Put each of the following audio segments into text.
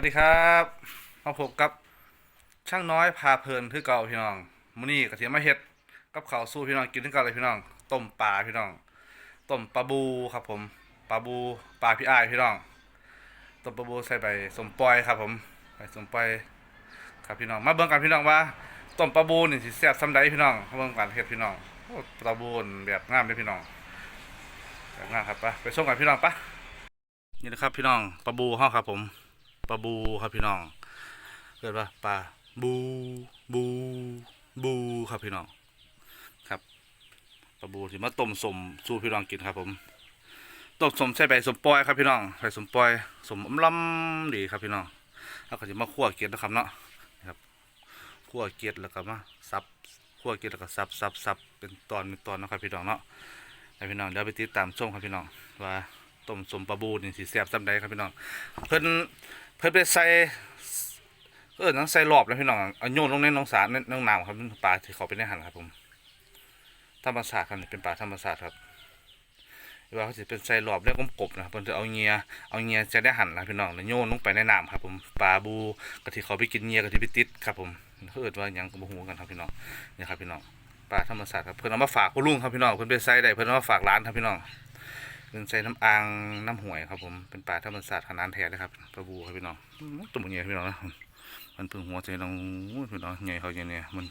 วัสดีครับมาพบกับช่างน้อยพาเพลินคือเก่าพี่น้องมื้อนี้กระเทียมมาเฮ็ดกับข้าวสู้พี่น้องกินถึงเก่าเลยพี่น้อง ต้มปลาพี่น้องต้มปลาบูครับผมปลาบูปลาพี่อ้ายพี่น้องต้มปลาบูใส่ใบสมปอยครับผมใบสมปอยครับพี่น้องมาเบิ่งกันพี่น้องว่าต้มปลาบูนี่สิแซ่บซำใดพี่น้องมาเบิ่งกันเฮ็ดพี่น้องปลาบูนแบบงามเลยพี่น้องแบบงามครับไปไปชมกันพี่น้องปะนี่นะครับพี่น้องปลาบูเฮาครับผม ปลาบูครับพี่น้องเกิดว่าปลาบูบูบูครับพี่น้องครับปลาบูที่มาต้มสมสู้พี่น้องกินครับผมต้มสมใส่ใบสมปอยครับพี่น้องใบสมปอยสมอำลำดีครับพี่น้องแล้วก็จะมาคั่วเกล็ดนะครับเนาะครับคั่วเกล็ดแล้วก็มาซับคั่วเกล็ดแล้วก็ซับซับซับเป็นตอนเป็นตอนนะครับพี่น้องเนาะให้พี่น้องเดี๋ยวไปติดตามชมครับพี่น้องว่า ต้มสมปลาบูนี่สิแซ่บซ้ำใดครับพี่น้องเพิ่นเพิ่นไปใส่เออนังใส่รอบแล้วพี่น้องเอาโยนลงในน้องสารในน้องน้ำครับปลาที่เขาไปในหันครับผมธรรมศาสตร์ครับเป็นปลาธรรมศาสตร์ครับว่าเขาจะเป็นใส่รอบแล้วกลมๆนะครับเพิ่นจะเอาเงียเอาเงียจะได้หั่นนะพี่น้องแล้วโยนลงไปในน้ำครับผมปลาบูกะที่เขาไปกินเงียกะที่ไปติดครับผมเขาเอิ้นว่ายังก็บ่ฮู้กันครับพี่น้องนี่ครับพี่น้องปลาธรรมศาสตร์ครับเพิ่นเอามาฝากคุณลุงครับพี่น้องเพิ่นไปใส่ได้เพิ่นเอามาฝากร้านครับพี่น้อง เป็นใส่น้ำอ่างน้ำห่วยครับผมเป็นป่าธรรมศาสตร์ขนาดแท้เลยครับปลาบูครับพี่น้องอื้อตัวมันใหญ่พี่น้องนะมันเพิ่งหัวใจน้องพี่น้องใหญ่เขาใหญ่เนี่ยมัน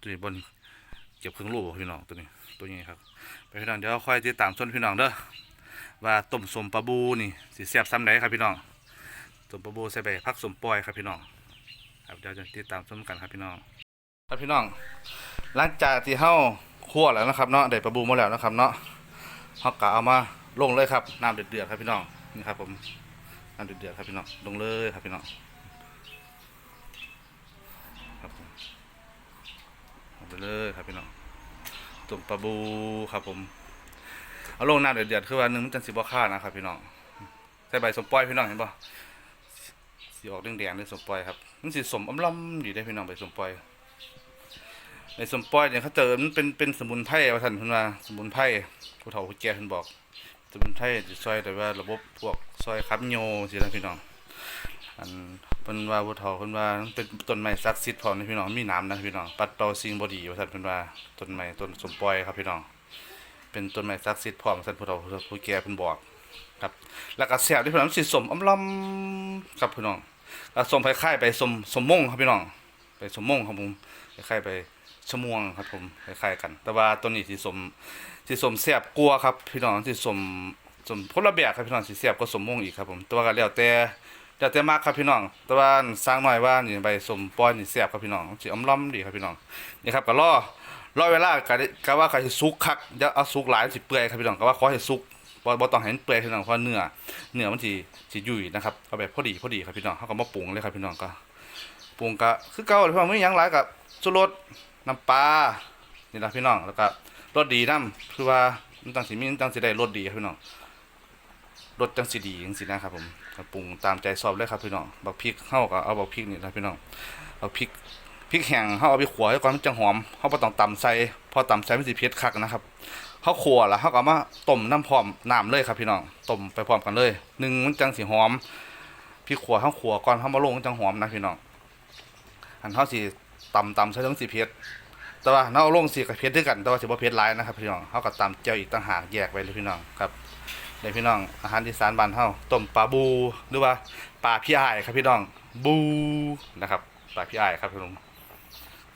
ตัวนี้บนเก็บครึ่งโลพี่น้องตัวนี้ตัวใหญ่ครับไปพี่น้องเดี๋ยวค่อยติดตามชมพี่น้องเด้อว่าต้มสมปลาบูนี่สิแซ่บซ้ำไหนครับพี่น้องต้มปลาบูใส่ใบผักสมปล่อยครับพี่น้องครับเดี๋ยวจะติดตามชมกันครับพี่น้อง ครับพี่น้อง หลังจากที่เฮาคั่วแล้วนะครับเนาะได้ปลาบูมาแล้วนะครับเนาะเขากะเอามา ลงเลยครับน้ำเดือดๆครับพี่น้องนี่ครับผมน้ำเดือดๆครับพี่น้องลงเลยครับพี่น้องครับผมลงไปเลยครับพี่น้องตุ่มปลาบูครับผมเอาลงน้ำเดือดๆคือว่าหนึ่งมันจะสิบ่ค่านะครับพี่น้องใส่ใบสมปล่อยพี่น้องเห็นปะสีออกแดงๆเลยสมปล่อยครับมันสีสมอำลำดีได้พี่น้องใบสมปล่อยใบสมปล่อยเนี่ยเขาเจอมันเป็นเป็นสมุนไพรว่าท่านพิ่นว่าสมุนไพรผู้เฒ่าผู้แก่เพิ่นบอก จะเป็นไทยจะซอยแต่ว่าระบบพวกซอยคับโยสินะพี่น้อง อันเพิ่นว่าผู้เฒ่าเพิ่นว่าเป็นต้นไม้ศักดิ์สิทธิ์พร้อมนะพี่น้องมีน้ำนะพี่น้องปัดเป่าสิ่งบ่ดีว่าซั่นเพิ่นว่าต้นไม้ต้นสมปล่อยครับพี่น้อง เป็นต้นไม้ศักดิ์สิทธิ์พร้อมซั่นผู้เฒ่าผู้แก่เพิ่นบอกครับแล้วก็แซ่บที่พี่น้องมันสิสมอำลำครับพี่น้องแล้วสมคล้ายๆไปสมสมมงครับพี่น้อง ไปสมมงครับผมคล้ายๆไป ชะม่วงครับผมคล้ายๆกัน แต่ว่าต้นนี้สิสมสิสมเสียบกลัวครับ พี่น้องสิสมสมพลแบบครับพี่น้องสิเสียบก็สมมงอีกครับผมแตัวาก็แล้วแต่แล้วแต่มากครับพี่น้อง แต่ว่าสร้างหน่อยว่านี่ใบสมปอยนี่เสียบครับพี่น้องสิอำล้ำดีครับพี่น้องนี่ครับก็รอรอเวลาก็ได้ก็ว่าก็สิสุกคักอย่าเอาสุกหลายสิเปื่อยครับพี่น้องก็ว่าขอให้สุกบ่บ่ต้องให้มันเปื่อยพี่น้องเพราะเนื้อเนื้อมันสิสิยุ่ยนะครับเอาแบบพอดีพอดีครับพี่น้องเฮาก็มาปรุงเลยครับพี่น้องก็ปรุงก็คือเก่าเลยพี่น้องไม่มีหยังหลายกับชูรส น้ำปลานี่ละพี่น้องแล้วก็รสดีนํคือว่ามันจังสิมีมันจังสิได้รสดีครับพี่น้องรสจังสิดีจังสินะครับผมปรุงตามใจชอบเลยครับพี่น้องบักพริกเฮาก็เอาบักพริกนี่นะพี่น้องเอาพริกพริกแห้งเฮาเอาไปขัวให้ก่อนมันจังหอมเฮาบ่ต้องตำใส่พอตำใส่มันสิเผ็ดคักนะครับเฮาขัวแล้วเฮาก็มาต้มน้ำพร้อมน้ำเลยครับพี่น้องต้มไปพร้อมกันเลยหนึ่งมันจังสิหอมพริกขัวเฮาขัวก่อนเฮามาลงจังหอมนะพี่น้องอันเฮาสิ ตำตำใส่จังสิเผ็ดแต่ว่าเนาลงสีกับเพชรด้วยกันแต่ว่าสิบ่เพชรหลายนะครับพี่น้องเฮาก็ตำเจียวอีกต่างหากแยกไว้เลยพี่น้องครับเดี๋ยวพี่น้องอาหารอีสานบ้านเฮาต้มปลาบูหรือว่าปลาพี่อ้ายครับพี่น้องบูนะครับปลาพี่อ้ายครับพี่น้อง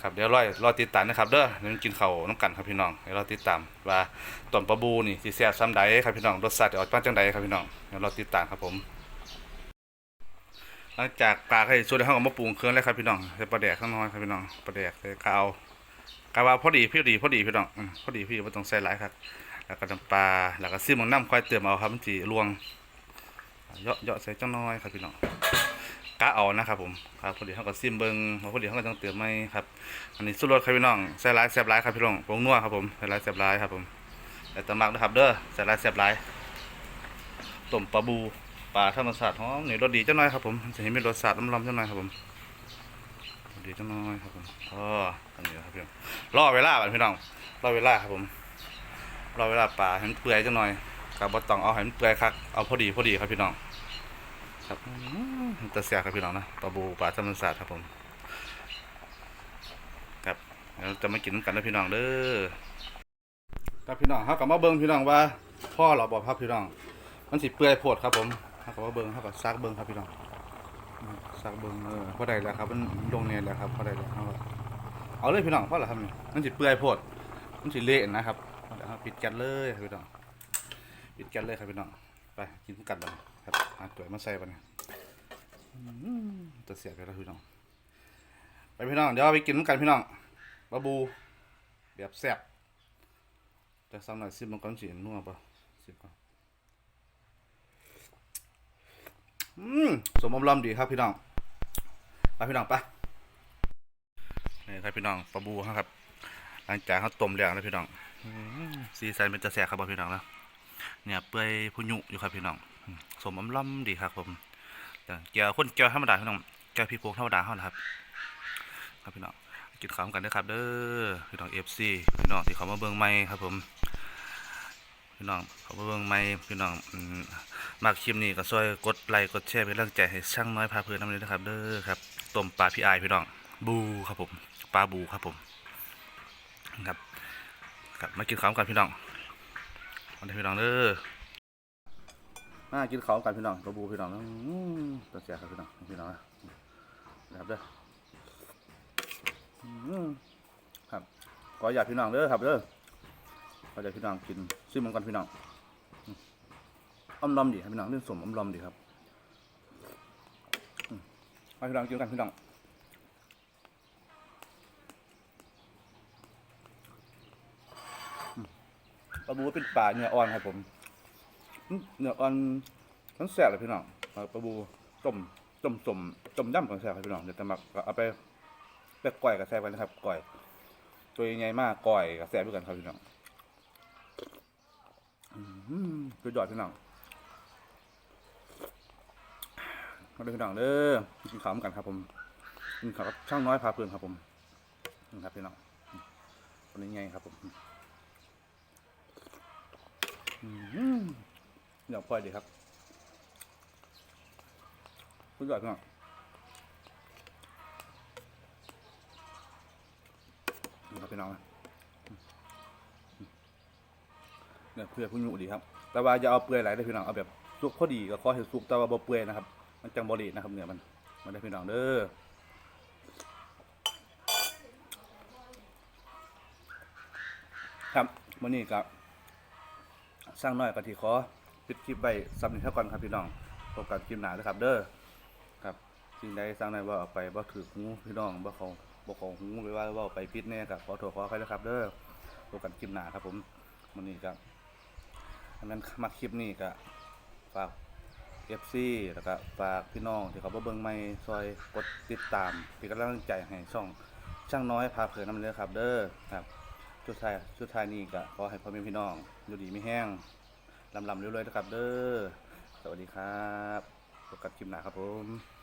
ครับเดี๋ยวรอรอติดตามนะครับเด้อเดี๋ยวกินข้าวน้ำกันครับพี่น้องเดี๋ยวรอติดตามว่าต้มปลาบูนี่สิแซ่บซ้ำใดครับพี่น้องรสชาติจะออกมาจังใดครับพี่น้องเดี๋ยวรอติดตามครับผม หลังจากปลาให้สุดแล้วเฮาก็มาปรุงเครื่องแล้วครับพี่น้องใส่ปลาแดกข้างน้อยครับพี่น้องปลาแดกใส่ข้าวกะว่าพอดีพี่ดีพอดีพี่น้องอืมพอดีพี่บ่ต้องใส่หลายครับ แล้วก็น้ำปลาแล้วก็ซิมของน้ำค่อยเติมเอาครับมันสิรวงเยอะเยอะใส่จังน้อยครับพี่น้องกะเอานะครับผมครับพอดีเฮาก็ซิมเบิงพอดีเฮาก็ต้องเติมไหมครับ อันนี้สุดรสครับพี่น้องใส่หลายแซ่บหลายครับพี่น้องผงนัวครับผมใส่หลายแซ่บหลายครับผมแต่ตะมักนะครับเด้อใส่หลายแซ่บหลายต้มปลาบู ปลาธรรมชาสติหอมนี่รสดีจังน้อยครับผมจะเห็นมีรสชาติล้ำๆจังน้อยครับผมดีจังน้อยครับผมอ๋ออันนี้ครับพี่น้องรอเวลาพี่น้องรอเวลาครับผมรอเวลาปลาให้มันเปื่อยจังหน่อยกับบดต้องเอาให้มันเปื่อยคักเอาพอดีพอดีครับพี่น้องครับอืมจะเสียครับพี่น้องนะปลาบูปลาธรรมศาสตร์ครับผมครับเดี๋ยวจะมากินน้ำกันนะพี่น้องเด้อครับพี่น้องเขากลับมาเบิ่งพี่น้องว่าพ่อเราบอกครับพี่น้อง มันสิเปื่อยโพดครับผม เขากลับมาเบิ่งเขากับซักเบิ่งครับพี่น้องซักเบิ่งเออพอได้แล้วครับมันลงเนี่ยแล้วครับพอได้แล้วเอาละเอาเลยพี่น้องพอแล้วครับนี่มันสิเปื่อยโพดมันสิเละนะครับเดี๋ยวเราปิดกันเลยครับพี่น้องปิดกันเลยครับพี่น้องไปกินกันบ้างครับหาตัวมาใส่บ้างจะเสียไปแล้วพี่น้องไปพี่น้องเดี๋ยวไปกินกันพี่น้องบาบูแบบแซ่บจะซ้ำหน่อยซิมมันก่อนสินัวปะซิมก่อน อืมสมอมลำดีครับพี่น้องไปพี่น้องไปนี่ครับพี่น้องปลาบูครับหลังจากเขาต้มแล้วนะพี่น้องสีสันเป็นจะแสบครับพี่น้องนะเนี่ยเปื่อยพุยุอยู่ครับพี่น้องอืมสมอมลำดีครับผมเกียวข้นเกียวธรรมดาพี่น้องเกียวพี่โพกธรรมดาเท่านั้นครับ ครับพี่น้องกินข้าวกันด้อครับเด้อพี่น้องเอฟซีพี่น้องที่เขามาเบิ่งใหม่ครับผม พี่น้องขามาเบิ่งใหม่พี่น้องมากคลิปนี้ก็ช่วยกดไลค์กดแชร์เป็นกำลังใจให้ช่างน้อยพาเพลินน้ำเลยนะครับเด้อครับต้มปลาพี่อายพี่น้องบูครับผมปลาบูครับผมครับครับมากินข้าวกันพี่น้องมาเด้พี่น้องเด้อมากินข้าวกันพี่น้องกระบูพี่น้องอื้อตัวเสียครับพี่น้องพี่น้องนะนะครับเด้อครับขออยากพี่น้องเด้อครับเด้อ ขออยาพี่น้องกินซิมมันก่อนพี่น้องอ้อมลอมดีครับพี่น้องเรื่องสมอ้อมลอมดีครับมาพี่น้องกินกันพี่น้องปลาบูเป็นปลาเนื้ออ่อนครับผมเนื้ออ่อนทั้งแซ่บเลยพี่น้องปลาบูต้มต้มสมต้มยำของแซ่บครับพี่น้องเดี๋ยวจะมาเอาไปไปก่อยกับแซ่บกันนะครับก่อย ตัวใหญ่มากก่อยกับแซ่บด้วยกันครับพี่น้อง สุดยอดพี่น้องมาดูพี่น้องเด้อกินข้าวกันครับผมกินข้าวช่างน้อยพาเพื่อนครับผมนี่ครับพี่น้องคนนี้ไงครับผมอืมเดี๋ยวพลอยดีครับสุดยอดมากนี่ครับพี่น้องนะ เนี่ยเพื่อผู้หนูดีครับ แต่ว่าจะเอาเปลือยไหลได้พี่น้องเอาแบบสุกพอดีก็ขอให้สุกแต่ว่าบ่เปื่อยนะครับ มันจังบรินะครับเนื้อมันมาได้พี่น้องเด้อครับวันนี้ครับสร้างน้อยกะทิขอปิดคลิปไว้สำนึกเท่าก่อนครับพี่น้องพบกันคลิปหน้านะครับ เด้อครับสิ่งใดสร้างน้อยว่าเอาไปบ่ถือหูพี่น้องบ่เขาบ่ของหูหรือว่าว่าไปพิษแน่กับขอโทษขออภัยนะครับ เด้อพบกันคลิปหน้าครับผมวันนี้ครับ อันนั้นมาคลิปนี้ก็ฝาก FC แล้วก็ฝากพี่น้องที่เขาบ่เบิ่งใหม่ซอยกดติดตามเป็นกำลังใจให้ช่องช่างน้อยพาเพลินนำเด้อครับ เด้อครับสุดท้ายสุดท้ายนี้ก็ขอให้พ่อแม่พี่น้องอยู่ดีไม่แห้งลำลำเรื่อยๆนะครับ เด้อสวัสดีครับพบกับคลิปหน้าครับผม